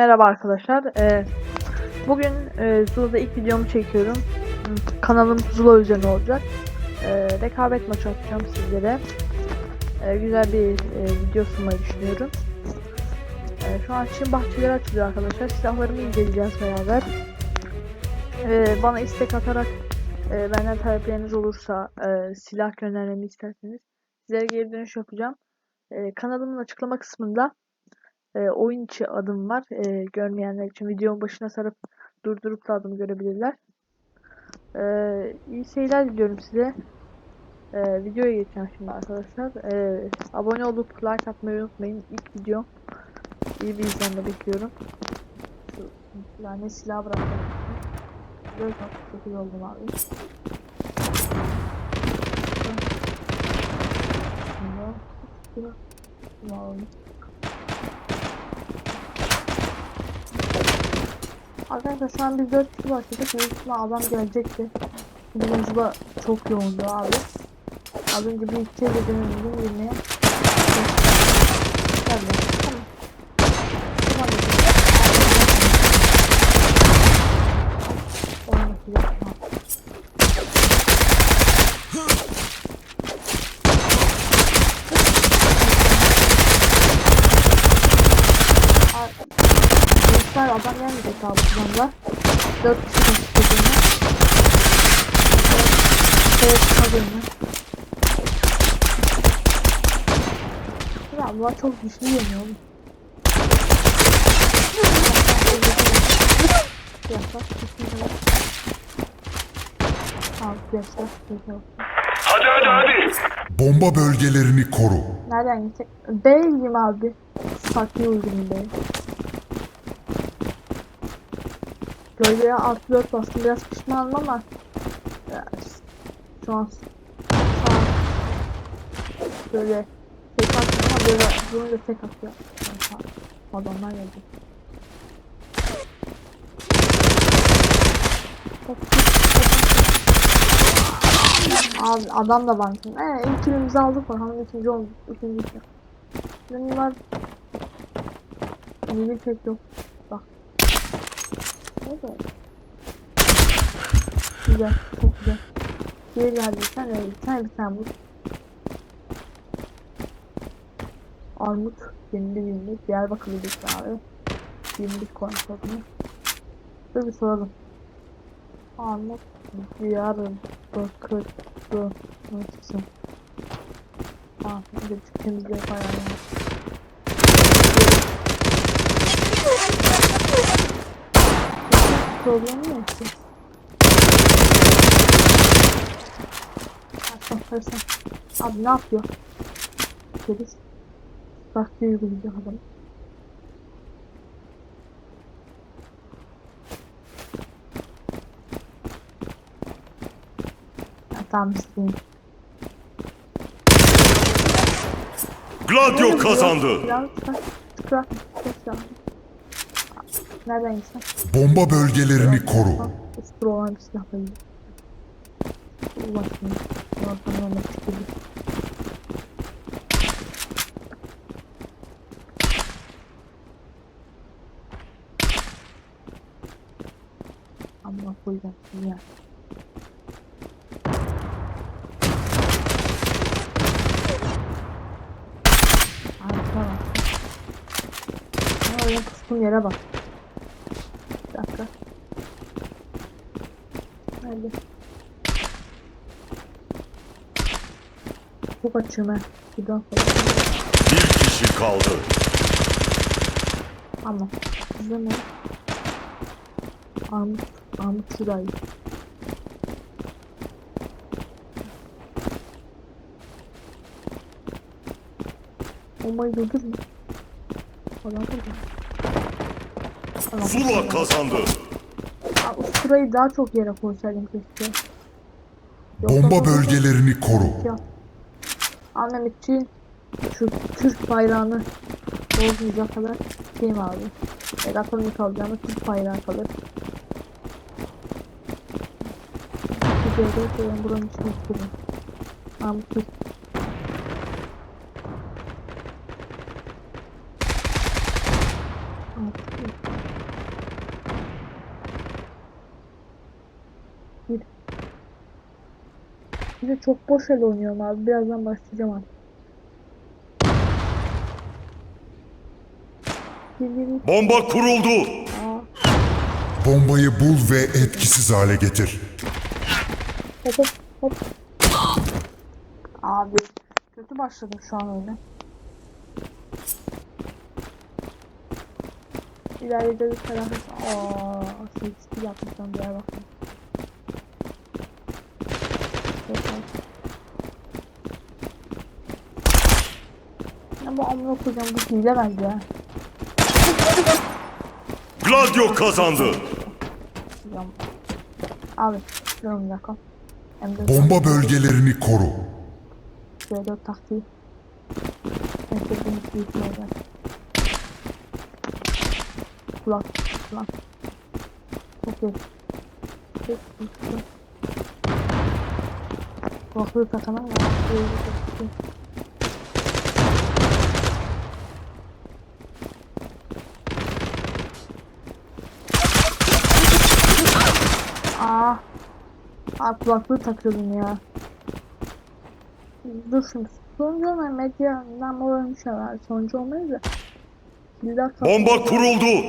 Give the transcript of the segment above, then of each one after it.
merhaba arkadaşlar. Ee, bugün e, Zula'da ilk videomu çekiyorum. Kanalım Zula üzerine olacak. Ee, rekabet maçı atacağım sizlere. Ee, güzel bir e, video sunmayı düşünüyorum. Ee, şu an Çin bahçeleri açılıyor arkadaşlar. Silahlarımı inceleyeceğiz beraber. Ee, bana istek atarak e, benden talepleriniz olursa e, silah göndermemi isterseniz sizlere geri dönüş yapacağım. Ee, kanalımın açıklama kısmında e, oyun içi adım var. E, görmeyenler için videonun başına sarıp durdurup da adımı görebilirler. E, iyi seyirler diliyorum size. E, videoya geçeceğim şimdi arkadaşlar. E, abone olup like atmayı unutmayın. İlk video iyi bir izlenme bekliyorum. Şu yani silah bıraktım. 4.8 oldum abi. Şimdi, Bunu alalım. Arkadaşlar şu an biz 4 kişi başladık. Büyük ihtimal adam gelecekti. Bugün da çok yoğundu abi. Az önce bir iki kere denedim girmeye. Tamam. Gençler adam gelmeyecek abi kullanıcılar. 4 kişi konuştuğunu. Evet, çıkardığını. Ya bunlar çok güçlü yeniyor oğlum. Kesinlikle. Hadi hadi hadi. Bomba bölgelerini koru. Nereden gidecek? B'yim abi. Saklı uygun B'ye. Gölgeye artı 4 bastım biraz pişmanım ama an şu an böyle tek attım ama böyle bunu da tek atıyor. Adamlar geldi. Abi adam da bankın. Ee, ilkimizi aldık bakalım ikinci olduk. İkinci şey. Benim var. Yeni pek yok. Bak. Evet. Güzel, çok güzel. Geri geldi, sen öyle, sen bir tane vur. Armut, bir yeni, Diyarbakır'ı bir abi. Bir koymuş adını. Dur bir soralım. Armut, Diyarbakır, nasılsın? Aa, bir de temizliğe ayarlamış. Problemi ne ki? Sarsan. Abi ne yapıyor? Deriz. Farklı uygulayacak adam. Ya, tamam isteyeyim. Gladio kazandı. Biraz çıkar. Çıkar. Çıkar. Nereden gitsen? Bomba bölgelerini koru. Üstü olan bir silahla gidiyor. Ulaşmıyor. Ortamı olmak istedi. Amma koyacaksın ya. Arkana. Ama öyle kıstım yere bak. Bir dakika. Nerede? Çok açıyorum ha. Bir daha. Bir kişi kaldı. Ama. Size ne? Armut. Armut şurayı. Bombayı durdur mu? Falan durdur. Zula kazandı. Aa, Şurayı daha çok yere koysaydım keşke. Bomba bölgelerini koru. Ya. Annem için şu Türk bayrağını bozmayacak kadar şeyim abi. Megaton'u kalacağını Türk bayrağı kalır. Bir yerde koyayım buranın içine. Aa bu Türk. Aa, Türk. Bir de çok boş el oynuyorum abi. Birazdan başlayacağım. Bildiğin Bomba kuruldu. Aa, Bombayı bul ve etkisiz hale getir. hop hop hop. Abi kötü başladım şu an oyuna. İleride bir tarafı... Aaa, seçti yapmışlar bir yer bakın. Ya bu amına koyacağım bu hile bence ya. Gladio kazandı. Abi. Hem de Bomba bölgelerini koru. C4 taktiği. Bir şey olacak. Kulak, kulak. İyi. Kulaklığı takamam ya. İyi, çok iyi. Aa. Aa kulaklığı takıyordum ya. Dur şimdi. Sonucu olmayan medyadan mı ölmüş herhalde. Sonucu olmayı da. Bomba kuruldu.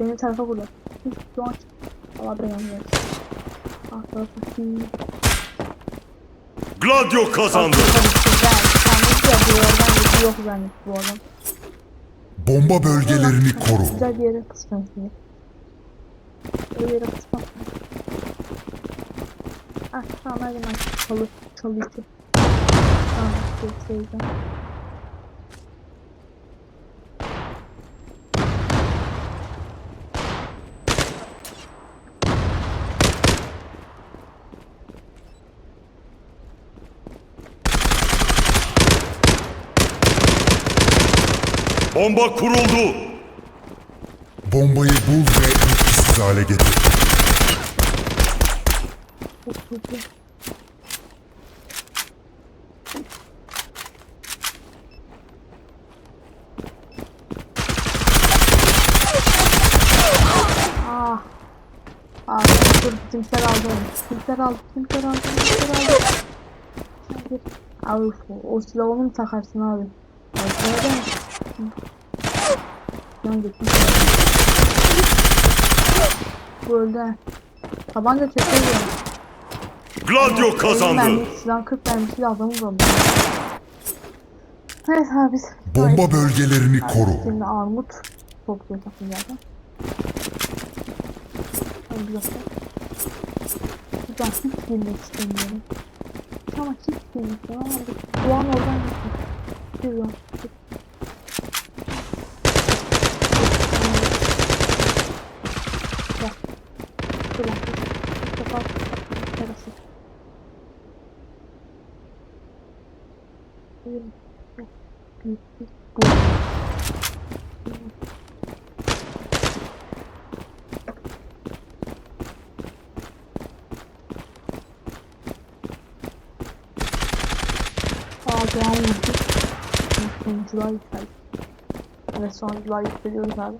Benim tarafa vurdu. Hiç şu an Allah belanı. Ah tarafı Gladio kazandı. Oradan bir yok zannet bu adam. Bomba bölgelerini koru. Güzel bir yere kısmam seni. Öyle yere kısmam. Ah tamam hadi ben çalı çalı içi. Tamam şey seveceğim. Bomba kuruldu. Bombayı bul ve etkisiz hale getir. Kötü. Ah. Ah, dur timsel aldı onu. Timsel aldı, timsel aldı. Abi o, silahı onu takarsın abi? Abi sana ben... Gittim. Bu öldü. Tabanca çekiyor. Gladio kazandı. Silah 40 mermisiyle adamı vurdum. Evet abi biz. Bomba bölgelerini koru. Şimdi armut topluyor takım zaten. Ben bir dakika. Ben hiç girmek istemiyorum. Ama hiç girmek istemiyorum. Bu an oradan gitsin. Bir an. Gel. Bir dakika. Bir defa. Terası. Bir. Bir. Bir. Bu. Aa devam vurdu. Sonuncular yükseldi. Evet sonuncular yükseliyoruz abi.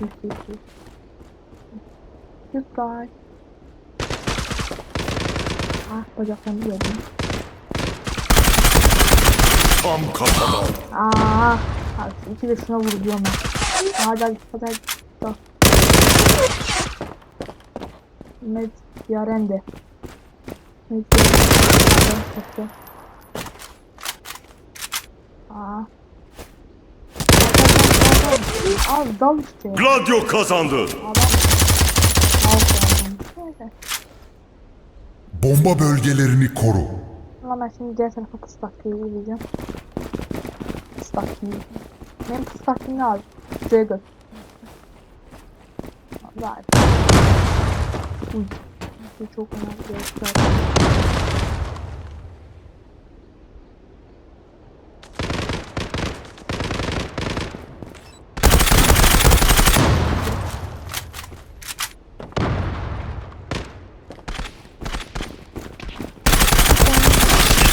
Yükseliyoruz. Goodbye. Ah bacaklarını gördüm. Tam kafadan. Aa, abi iki de şuna vur diyorum ben. Hadi hadi hadi. Dur. Med Yarende. Med Yarende. Aa. Abi dal işte. Gladio kazandı. Al şu Neyse. Bomba bölgelerini koru. Ama ben şimdi diğer tarafa pıstak diye gideceğim. Pıstak diye. Benim pıstak ne abi? Dragon. Var. Uy. Bu çok önemli bir şey.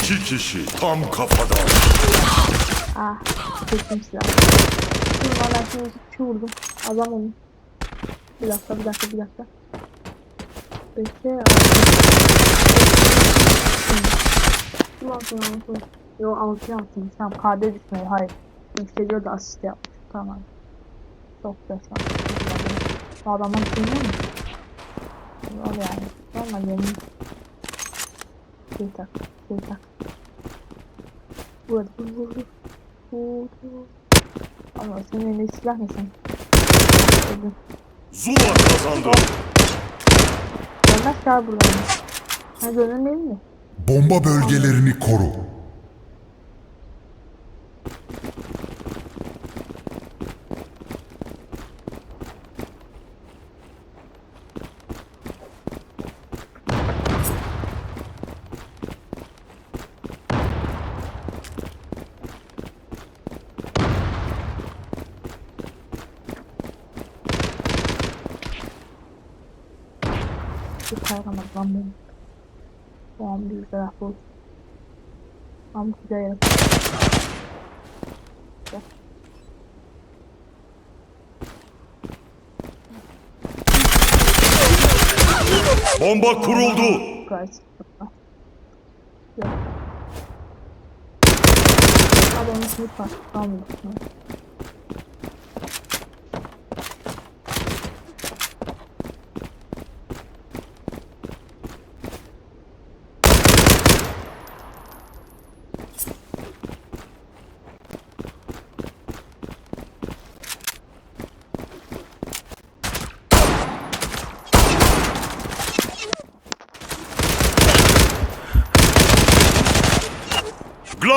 İki kişi tam kafadan. Ah, çektim silah. Dur valla şimdi iki vurdum. Adam onu. Bir dakika, bir dakika, bir dakika. Bekle. Dur altına altına. Yo altı yaptım. Tamam KD düşmedi. Hayır. Yükseliyor da asist yapmış. Tamam. Çok güzel. şu. Bu adamın kimliği mi? Var yani. Valla yemin. Şey tak. Şey tak. Vur vur vur vur. Vur vur. Ama senin elinde silah ne sen? Öldün. Zula kazandı. Ki abi buradan. Ha değil mi? Bomba bölgelerini koru. Bir kayramaz lan benim. Bu an bir taraf olsun. Tam güzel yer. Bomba kuruldu. Yok. Abi onun sınıf var. Tamam.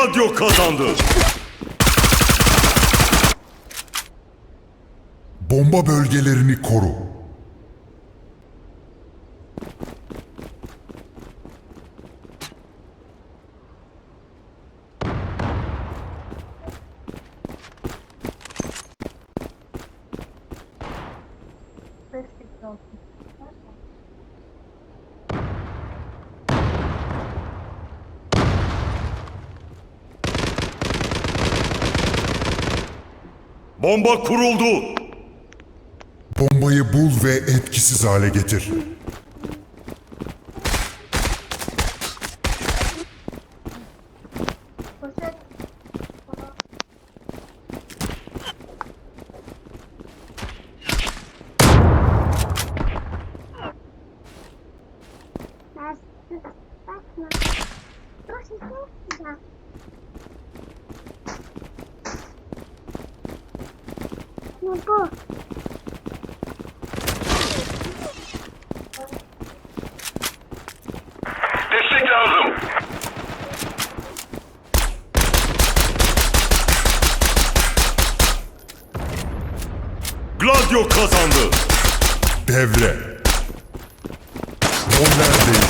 Gladio kazandı. Bomba bölgelerini koru. Beş kişi olsun. Bomba kuruldu. Bombayı bul ve etkisiz hale getir. Bu? Destek lazım. Gladio kazandı. Devre. Roller değişiyor.